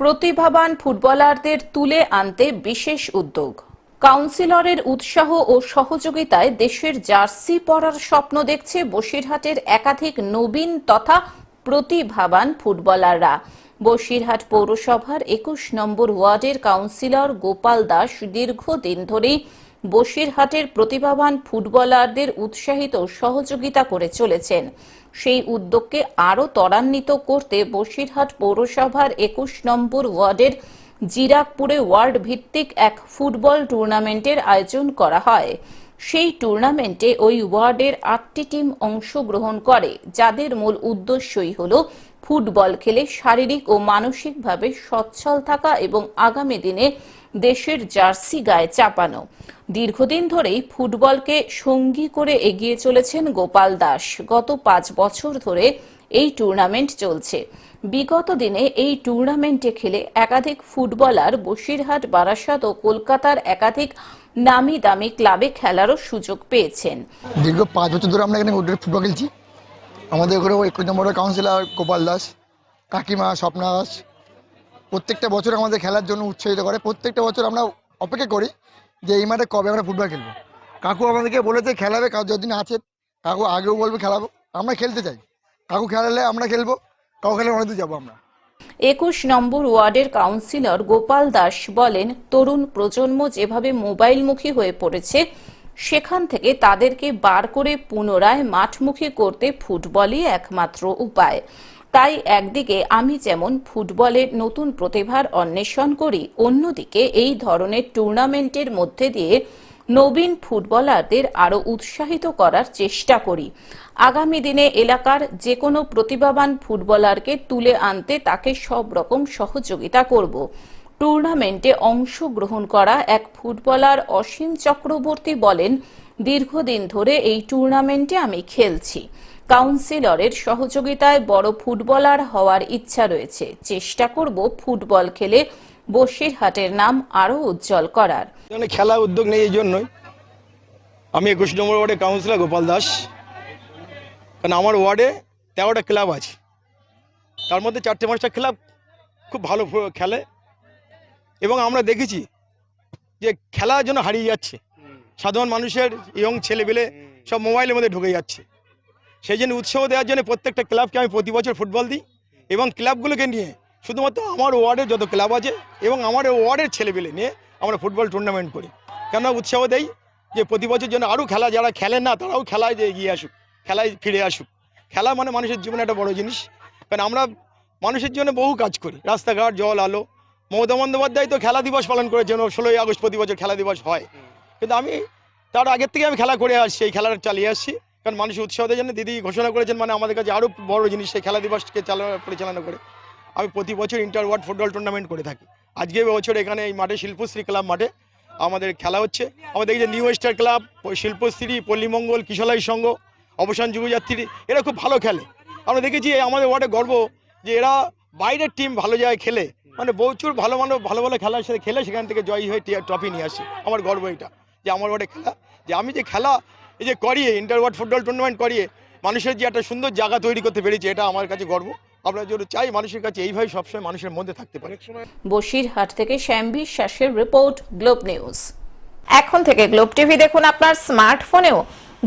প্রতিভাবান ফুটবলারদের তুলে আনতে বিশেষ উদ্যোগ। কাউন্সিলরের উৎসাহ ও সহযোগিতায় দেশের জার্সি পরার স্বপ্ন দেখছে বসিরহাটের একাধিক নবীন তথা প্রতিভাবান ফুটবলাররা। বসিরহাট পৌরসভার একুশ নম্বর ওয়ার্ডের কাউন্সিলর গোপাল দাস দীর্ঘদিন ধরেই বসিরহাটের প্রতিভাবান ফুটবলারদের উৎসাহিত সহযোগিতা করে চলেছেন। সেই উদ্যোগকে আরও ত্বরান্বিত করতে বসিরহাট পৌরসভার একুশ নম্বর ওয়ার্ডের জিরাকপুরে ওয়ার্ড ভিত্তিক এক ফুটবল টুর্নামেন্টের আয়োজন করা হয়। সেই টুর্নামেন্টে ওই ওয়ার্ডের আটটি টিম অংশগ্রহণ করে, যাদের মূল উদ্দেশ্যই হল ফুটবল খেলে শারীরিক ও মানসিকভাবে সচ্ছল থাকা এবং আগামী দিনে দেশের জার্সি গায়ে চাপানো। দীর্ঘদিন ধরেই ফুটবলকে সঙ্গী করে এগিয়ে চলেছেন গোপাল দাস। গত পাঁচ বছর ধরে এই টুর্নামেন্ট চলছে। বিগত দিনে এই টুর্নামেন্টে খেলে একাধিক ফুটবলার বসিরহাট, বারাসাত ও কলকাতার একাধিক নামি দামি ক্লাবে খেলারও সুযোগ পেয়েছেন। দীর্ঘ পাঁচ বছর ধরে আমরা এখানে ফুটবল খেলছি। আমাদের ওখানে একুশ নম্বরের কাউন্সিলর গোপাল দাস, কাকিমা স্বপ্না দাস। প্রত্যেকটা বছর আমাদের খেলার জন্য উৎসাহিত করে। প্রত্যেকটা বছর আমরা অপেক্ষা করি যে এই মাঠে কবে আমরা ফুটবল খেলব। কাকু আমাদেরকে বলেছে খেলাবে যতদিন আছে, কাকু আগেও বলবে খেলাবো। আমরা খেলতে চাই। কাকু খেলালে আমরা খেলব, কাকু খেলে অনেক দূর যাব আমরা। একুশ নম্বর ওয়ার্ডের কাউন্সিলর গোপাল দাস বলেন, তরুণ প্রজন্ম যেভাবে মোবাইলমুখী হয়ে পড়েছে সেখান থেকে তাদেরকে বার করে পুনরায় মাঠমুখী করতে ফুটবলই একমাত্র উপায়। তাই একদিকে আমি যেমন ফুটবলের নতুন প্রতিভার অন্বেষণ করি, অন্যদিকে এই ধরনের টুর্নামেন্টের মধ্যে দিয়ে নবীন ফুটবলারদের আরও উৎসাহিত করার চেষ্টা করি। আগামী দিনে এলাকার যে কোনো প্রতিভাবান ফুটবলারকে তুলে আনতে তাকে সব রকম সহযোগিতা করব। টুর্নামেন্টে অংশগ্রহণ করা এক ফুটবলার অসীম চক্রবর্তী বলেন, দীর্ঘদিন ধরে এই টুর্নামেন্টে আমি খেলছি। কাউন্সিলরের সহযোগিতায় বড় ফুটবলার হওয়ার ইচ্ছা রয়েছে। চেষ্টা করব ফুটবল খেলে বসিরহাটের নাম আরও উজ্জ্বল করার। খেলা উদ্যোগ নেই এই জন্যই। আমি একুশ নম্বর ওয়ার্ডে কাউন্সিলর গোপাল দাস। কারণ আমার ওয়ার্ডে তেরোটা ক্লাব আছে। তার মধ্যে চারটে পাঁচটা ক্লাব খুব ভালো খেলে। এবং আমরা দেখেছি যে খেলার জন্য হারিয়ে যাচ্ছে। সাধারণ মানুষের ইয়ং ছেলেবেলে সব মোবাইলের মধ্যে ঢুকে যাচ্ছে। সেই জন্য উৎসাহ দেওয়ার জন্য প্রত্যেকটা ক্লাবকে আমি প্রতি বছর ফুটবল দিই এবং ক্লাবগুলোকে নিয়ে শুধুমাত্র আমার ওয়ার্ডের যত ক্লাব আছে এবং আমার ওয়ার্ডের ছেলেবেলে নিয়ে আমরা ফুটবল টুর্নামেন্ট করি। কেন উৎসাহ দেই যে প্রতি বছর জন্য আরও খেলা যারা খেলেন না তারাও খেলায় যে এগিয়ে আসুক খেলায় ফিরে আসুক। খেলা মানে মানুষের জীবনে একটা বড় জিনিস। কারণ আমরা মানুষের জন্য বহু কাজ করি। রাস্তাঘাট জল আলো মমতা বন্দ্যোপাধ্যায় তো খেলা দিবস পালন করেছেন ষোলোই আগস্ট প্রতি বছর খেলা দিবস হয়। কিন্তু আমি তার আগের থেকে আমি খেলা করে আসছি, এই খেলাটা চালিয়ে আসছি। কারণ মানুষ উৎসাহ দেওয়ার জন্য দিদি ঘোষণা করেছেন মানে আমাদের কাছে আরও বড় জিনিস, সেই খেলা দিবসকে চালনা পরিচালনা করে। আমি প্রতি বছর ইন্টার ওয়ার্ড ফুটবল টুর্নামেন্ট করে থাকি। আজকে বছর এখানে এই মাঠে শিল্পশ্রী ক্লাব মাঠে আমাদের খেলা হচ্ছে। আমাদের যে New Star Club Shilpashri, Pallimangal, Kishalay Sangha, Abasan Jubajatri এরা খুব ভালো খেলে। আমরা দেখেছি আমাদের ওয়ার্ডে গর্ব যে এরা বাইরের টিম ভালো জায়গায় খেলে। মানে প্রচুর ভালো ভালো ভালো ভালো খেলার সাথে খেলে সেখান থেকে জয়ী হয়ে ট্রফি নিয়ে আসি। আমার গর্ব এটা, যে আমার ওয়ার্ডে খেলা, যে আমি যে খেলা, এই যে করিয়ে ইন্টার ওয়ার্ড ফুটবল টুর্নামেন্ট করিয়ে মানুষের যে একটা সুন্দর জায়গা তৈরি করতে পেরেছি, এটা আমার কাছে গর্ব। আমরা যেন চাই মানুষের কাছে এইভাবে সবসময় মানুষের মধ্যে থাকতে পারে। বসিরহাট থেকে শ্যাম বিশ্বাসের রিপোর্ট, গ্লোব নিউজ। এখন থেকে গ্লোব টিভি দেখুন আপনার স্মার্টফোনেও।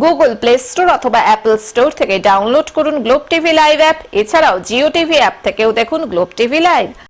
গুগল প্লে স্টোর অথবা অ্যাপল স্টোর থেকে ডাউনলোড করুন গ্লোব টিভি লাইভ অ্যাপ। এছাড়াও জিও টিভি অ্যাপ থেকেও দেখুন গ্লোব টিভি লাইভ।